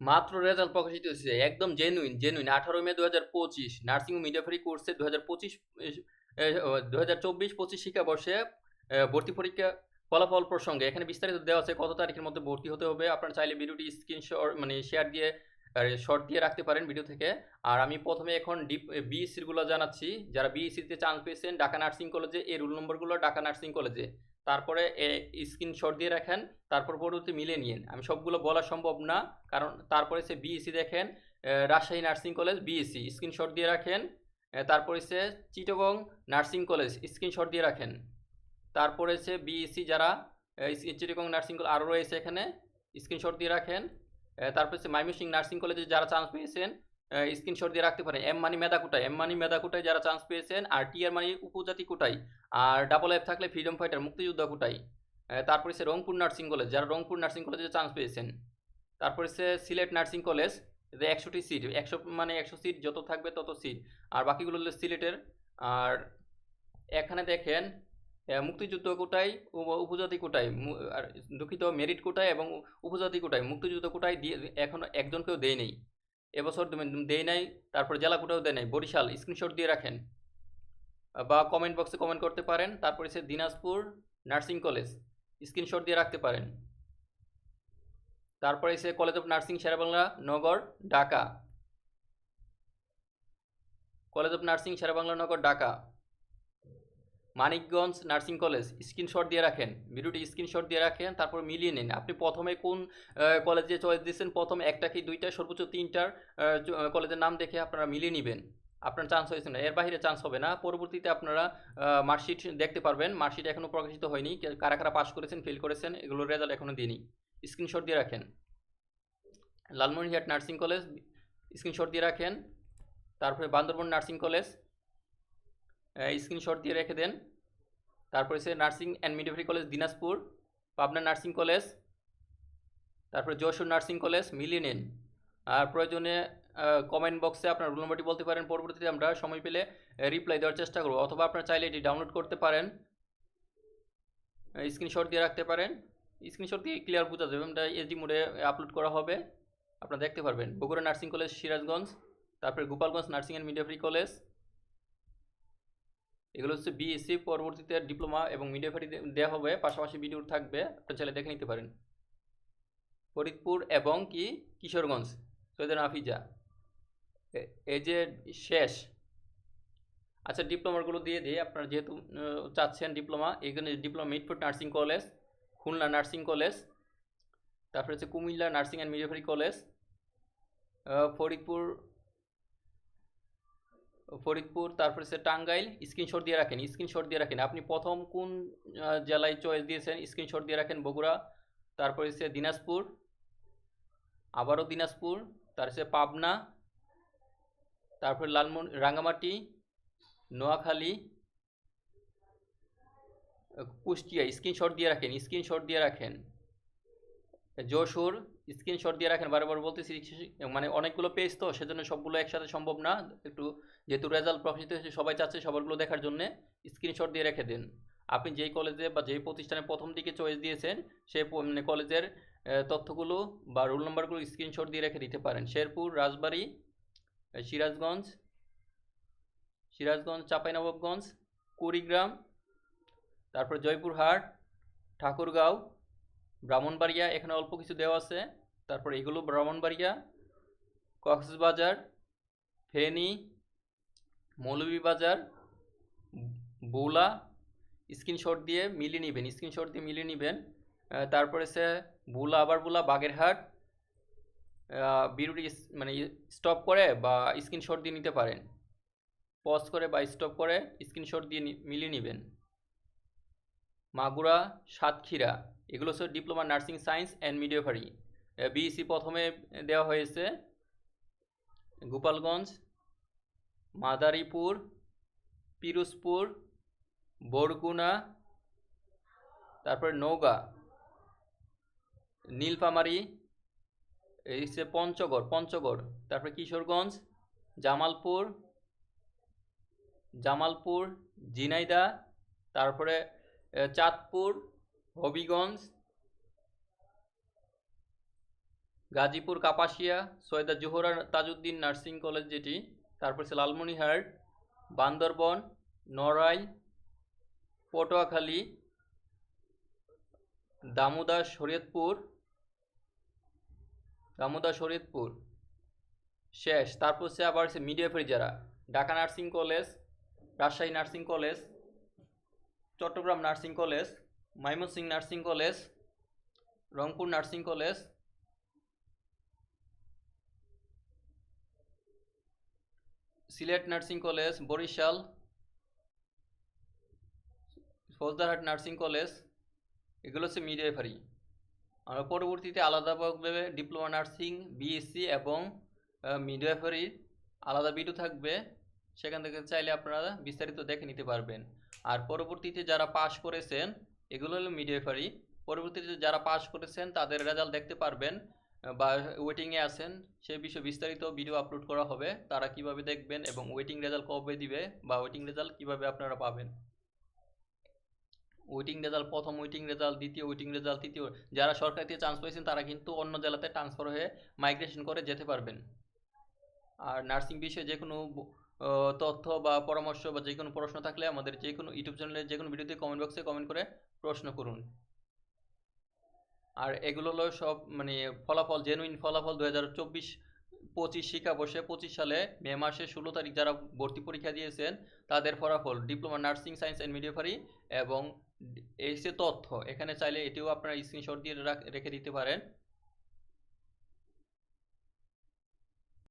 মাত্র রেজাল্ট প্রকাশিত হয়েছে, একদম জেনুইন জেনুইন আঠারো মে দু হাজার পঁচিশ নার্সিং ও মিডিয়াফারি কোর্সে দু হাজার পঁচিশ দু হাজার চব্বিশ পঁচিশ শিক্ষাবর্ষে ভর্তি পরীক্ষা ফলাফল প্রসঙ্গে এখানে বিস্তারিত দেওয়া আছে, কত তারিখের মধ্যে ভর্তি হতে হবে। আপনারা চাইলে ভিডিওটি স্ক্রিনশট মানে শেয়ার দিয়ে শর্ট দিয়ে রাখতে পারেন ভিডিও থেকে। আর আমি প্রথমে এখন ডিপ বিএসসিরগুলো জানাচ্ছি। যারা বিএসসিতে চান্স পেয়েছেন, ঢাকা নার্সিং কলেজে এই রুল নম্বরগুলো ঢাকা নার্সিং কলেজে তারপরে স্ক্রিনশট দিয়ে রাখেন, তারপর পরবর্তী মিলে নিন আমি সবগুলো বলা সম্ভব না, কারণ তারপরে সে বিএসসি দেখেন Rajshahi nursing college BSc screenshot দিয়ে রাখেন তারপরে সে চিটগং নার্সিং কলেজ স্ক্রিনশট দিয়ে রাখেন। তারপরে সে বিএসসি যারা চিটগং নার্সিং কলেজ আরও রয়েছে এখানে স্ক্রিনশট দিয়ে রাখেন তারপরে সে মাইমিসিং নার্সিং কলেজে যারা চান্স পেয়েছেন স্ক্রিনশট দিয়ে রাখতে পারেন। এম মানি মেধা কোটায়। এম মানি মেধা কোটায় যারা চান্স পেয়েছেন, আর টি আর মানি উপজাতি কোটায়, আর ডাবল এফ থাকলে ফ্রিডম ফাইটার মুক্তিযোদ্ধা কোটায়। তারপরে সে রংপুর নার্সিং কলেজ যারা রংপুর নার্সিং কলেজে চান্স পেয়েছেন। তারপরে সে সিলেট নার্সিং কলেজ এতে একশোটি সিট একশো মানে একশো সিট যত থাকবে তত সিট আর বাকিগুলো হলো সিলেটের। আর এখানে দেখেন মুক্তিযুদ্ধ কোটায় উপজাতি কোটায় আর দুঃখিত মেরিট কোটায় এবং উপজাতি কোটায়। মুক্তিযুদ্ধ কোটায় দিয়ে, এখন একজনকেও দেয় নেই এবছর দেয় নাই, তারপর জেলা কোটাও দেয় নাই, বরিশাল স্ক্রিনশট দিয়ে রাখেন। বা কমেন্ট বক্সে কমেন্ট করতে পারেন, তারপরে সে দিনাজপুর নার্সিং কলেজ স্ক্রিনশট দিয়ে রাখতে পারেন। তারপরে সে college of nursing Sher-e-Bangla, Nagar, Dhaka. College of nursing Sher-e-Bangla, Nagar, Dhaka. Manikganj nursing college, screenshot দিয়ে রাখেন। ভিডিওটি স্ক্রিনশট দিয়ে রাখেন, তারপর মিলিয়ে নিন। আপনি প্রথমে কোন কলেজে চয়েস দিচ্ছেন প্রথম একটা কি দুইটা, সর্বোচ্চ তিনটার কলেজের নাম দেখে আপনারা মিলিয়ে নেবেন। আপনার চান্স হয়েছে না। এর বাইরে চান্স হবে না। পরবর্তীতে আপনারা মার্কশিট দেখতে পারবেন। মার্কশিট এখনও প্রকাশিত হয়নি। কারা কারা পাস করেছেন ফেল করেছেন, এগুলোর রেজাল্ট এখনও দিইনি। স্ক্রিনশট দিয়ে রাখেন। লালমনিরহাট নার্সিং কলেজ, স্ক্রিনশট দিয়ে রাখেন। তারপরে বান্দরবন নার্সিং কলেজ স্ক্রিনশট দিয়ে রেখে দেন। তারপরে সে nursing and midwifery college Dinajpur, Pabna nursing college তারপরে যশোর নার্সিং কলেজ মিলিয়ে নিন। আর প্রয়োজনে কমেন্ট বক্সে আপনার রোল নম্বরটি বলতে পারেন, পরবর্তীতে আমরা সময় পেলে রিপ্লাই দেওয়ার চেষ্টা করব। অথবা আপনারা চাইলে এটি ডাউনলোড করতে পারেন। স্ক্রিনশট দিয়ে রাখতে পারেন। স্ক্রিনশট দিয়ে ক্লিয়ার বোঝা যাবে। এটা এসডি মোডে আপলোড করা হবে। আপনারা দেখতে পারবেন। বগুড়া নার্সিং কলেজ সিরাজগঞ্জ, তারপরে Gopalganj nursing and midwifery college এগুলো হচ্ছে বিএসসি পরবর্তীতে ডিপ্লোমা এবং মিডিয়াফারি দেওয়া হবে, পাশাপাশি ভিডিও থাকবে, আপনার চাইলে দেখে নিতে পারেন। ফরিদপুর এবং কি? কিশোরগঞ্জ সৈয়দ হাফিজা। এ- এই যে শেষ আচ্ছা ডিপ্লোমাগুলো দিয়ে দিয়ে আপনারা যেহেতু চাচ্ছেন ডিপ্লোমা এখানে diploma Mitford nursing college Khulna nursing college তারপরে হচ্ছে Comilla nursing and midwifery college Faridpur Faridpur, তারপরে হচ্ছে টাঙ্গাইল স্ক্রিনশট দিয়ে রাখেন স্ক্রিনশট দিয়ে রাখেন। আপনি প্রথম কোন জেলায় চয়েস দিয়েছেন স্ক্রিনশট দিয়ে রাখেন বগুড়া, তারপরে হচ্ছে দিনাজপুর, আবারও দিনাজপুর তার হচ্ছে পাবনা, তারপরে লালমন রাঙ্গামাটি, নোয়াখালী কুষ্টিয়া স্ক্রিনশট দিয়ে রাখেন স্ক্রিনশট দিয়ে রাখেন। যশোর স্ক্রিনশট দিয়ে রাখেন, বারবার বলতেছি মানে অনেকগুলো পেজ তো, সেজন্য সবগুলো একসাথে সম্ভব না। একটু যেহেতু রেজাল্ট প্রকাশিত হয়েছে, সবাই চাচ্ছে সবারগুলো দেখার জন্য স্ক্রিনশট দিয়ে রেখে দিন। আপনি যেই কলেজে বা যেই প্রতিষ্ঠানে প্রথম দিকে চয়েস দিয়েছেন সেই মানে কলেজের তথ্যগুলো বা রোল নাম্বারগুলো স্ক্রিনশট দিয়ে রেখে দিতে পারেন। শেরপুর, রাজবাড়ী সিরাজগঞ্জ সিরাজগঞ্জ, চাঁপাইনবাবগঞ্জ, কুড়িগ্রাম, তারপর জয়পুরহাট, ঠাকুরগাঁও ব্রাহ্মণবাড়িয়া, এখানে অল্প কিছু দেওয়া আছে। তারপর এগুলো ব্রাহ্মণবাড়িয়া, কক্সবাজার, ফেনী, মৌলভীবাজার, বৌলা, স্ক্রিনশট দিয়ে মিলিয়ে নেবেন, স্ক্রিনশট দিয়ে মিলিয়ে নেবেন। তারপরে সে বুলা, আবার বুলা, বাগেরহাট। বিরুটি মানে স্টপ করে বা স্ক্রিনশট দিয়ে নিতে পারেন। পজ করে বা স্টপ করে স্ক্রিনশট দিয়ে মিলিয়ে নেবেন। মাগুরা, সাতক্ষীরা। এগুলো হচ্ছে diploma nursing science and midwifery BEC প্রথমে দেওয়া হয়েছে গোপালগঞ্জ, মাদারীপুর, পিরোজপুর, বরগুনা, তারপরে নওগাঁ, নীলফামারী এই হচ্ছে পঞ্চগড় পঞ্চগড়, তারপরে কিশোরগঞ্জ, জামালপুর জামালপুর জিনাইদা তারপরে চাঁদপুর হবিগঞ্জ, গাজীপুর, কাপাসিয়া, সৈয়দা জোহরা তাজউদ্দিন নার্সিং কলেজ যেটি, তারপর হচ্ছে লালমনিহাট বান্দরবন, নড়াই, পটুয়াখালী দামোদর শরীয়তপুর দামোদর শরীয়তপুর। শেষ। তারপর হচ্ছে আবার হচ্ছে মিডিয়াফারি যারা, Dhaka nursing college, Rajshahi nursing college, Chittagong nursing college Mymensingh nursing college, Rangpur nursing college, Sylhet nursing college, Barisal, Fauzdarhat nursing college, এগুলো হচ্ছে মিডিয়াফারি আর পরবর্তীতে আলাদাভাবে ডিপ্লোমা নার্সিং বিএসসি এবং মিডিয়াফারির আলাদা ভিডিও থাকবে। সেখান থেকে চাইলে আপনারা বিস্তারিত দেখে নিতে পারবেন। আর পরবর্তীতে যারা পাশ করেছেন এগুলো হলো মিডিয়াফারি পরবর্তীতে যারা পাস করেছেন, তাদের রেজাল্ট দেখতে পারবেন বা ওয়েটিংয়ে আছেন, সে বিষয়ে বিস্তারিত ভিডিও আপলোড করা হবে। তারা কীভাবে দেখবেন এবং ওয়েটিং রেজাল্ট কবে দিবে বা ওয়েটিং রেজাল্ট কীভাবে আপনারা পাবেন। ওয়েটিং রেজাল্ট প্রথম ওয়েটিং রেজাল্ট দ্বিতীয় ওয়েটিং রেজাল্ট তৃতীয়। যারা সরকারিতে চান্স পেয়েছেন তারা কিন্তু অন্য জেলাতে ট্রান্সফার হয়ে মাইগ্রেশন করে যেতে পারবেন। আর নার্সিং বিষয়ে যে কোনো তথ্য বা পরামর্শ বা যে কোনো প্রশ্ন থাকলে আমাদের যে কোনো ইউটিউব চ্যানেলে যে কোনো ভিডিওতে কমেন্ট বক্সে কমেন্ট করে প্রশ্ন করুন। আর এগুলো হলো সব মানে ফলাফল জেনুইন ফলাফল দু হাজার চব্বিশ পঁচিশ শিক্ষাবর্ষে পঁচিশ সালে মে মাসে ষোলো তারিখ যারা ভর্তি পরীক্ষা দিয়েছেন, তাদের ফলাফল diploma nursing science and midwifery এবং যে তথ্য। এখানে চাইলে এটিও আপনারা স্ক্রিনশট দিয়ে রেখে দিতে পারেন।